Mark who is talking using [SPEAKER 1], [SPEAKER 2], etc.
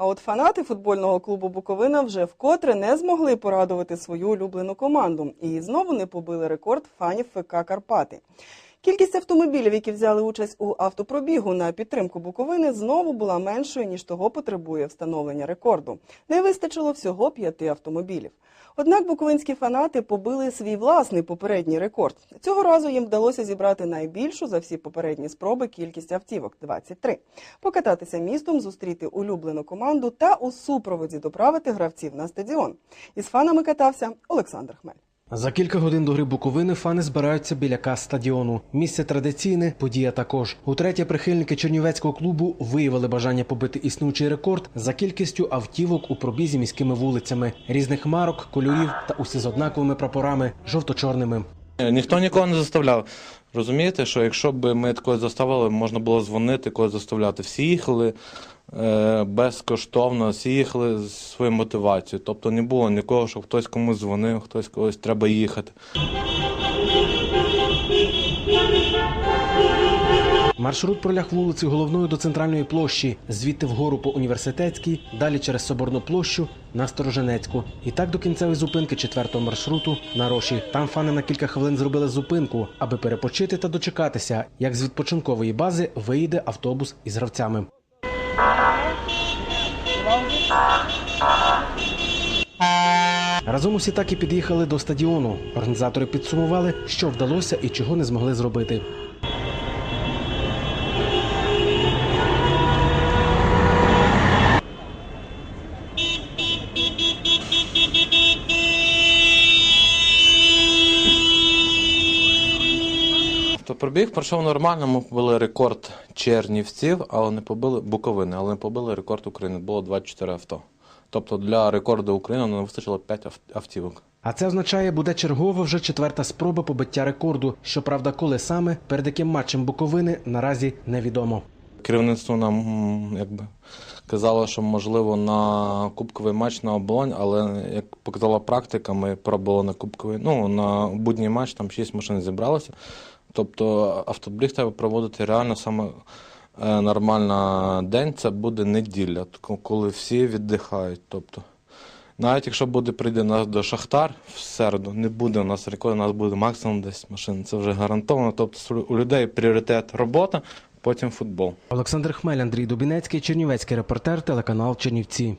[SPEAKER 1] А от фанати футбольного клубу Буковина вже вкотре не змогли порадувати свою улюблену команду і знову не побили рекорд фанів ФК Карпати. Кількість автомобілів, які взяли участь у автопробігу на підтримку Буковини, знову була меншою ніж того потребує встановлення рекорду. Не вистачило всього п'яти автомобілів. Однак буковинські фанати побили свій власний попередній рекорд. Цього разу їм вдалося зібрати найбільшу за всі попередні спроби кількість автівок 23. Покататися містом, зустріти улюблену команду та у супроводі доправити гравців на стадіон. Із фанами катався Олександр Хмель.
[SPEAKER 2] За кілька годин до гри Буковини фани збираються біля кас стадіону. Місце традиційне, подія також. Утретє прихильники чернівецького клубу виявили бажання побити існуючий рекорд за кількістю автівок у пробізі міськими вулицями, різних марок, кольорів та усі з однаковими прапорами жовто-чорними.
[SPEAKER 3] Е, Ніхто нікого не заставляв. Розумієте, що якщо б ми такого заставили, можна було дзвонити, когось заставляти. Всі їхали е, безкоштовно, всі їхали з своєю мотивацією. Тобто не було нікого, щоб хтось комусь дзвонив, хтось когось треба їхати.
[SPEAKER 2] Маршрут проляг вулиці головною до центральної площі, звідти вгору по університетській, далі через Соборну площу на Стороженецьку. І так до кінцевої зупинки четвертого маршруту на Роші. Там фани на кілька хвилин зробили зупинку, аби перепочити та дочекатися, як з відпочинкової бази виїде автобус із гравцями. Разом усі так і під'їхали до стадіону. Організатори підсумували, що вдалося і чого не змогли зробити.
[SPEAKER 3] То пробіг пройшов нормально, ми побили рекорд Чернівців, але не побили Буковини, але не побили рекорд України. Було 24 авто. Тобто для рекорду України не вистачило 5 автівок.
[SPEAKER 2] А це означає, буде чергова вже четверта спроба побиття рекорду. Щоправда, коли саме перед яким матчем Буковини наразі невідомо.
[SPEAKER 3] Керівництво нам якби казало, що можливо на кубковий матч на оболонь, але як показала практика, ми пробували на кубковий, ну на будній матч, там 6 машин зібралося. Тобто автобіг треба проводити реально саме е, нормально день, це буде неділя, коли всі віддихають. Тобто, навіть якщо буде прийде нас до Шахтар в середу, не буде у нас рекорду, у нас буде максимум 10 машин. Це вже гарантовано. Тобто у людей пріоритет робота, потім футбол.
[SPEAKER 2] Олександр Хмель, Андрій Дубінецький, Чернівецький репортер, телеканал Чернівці.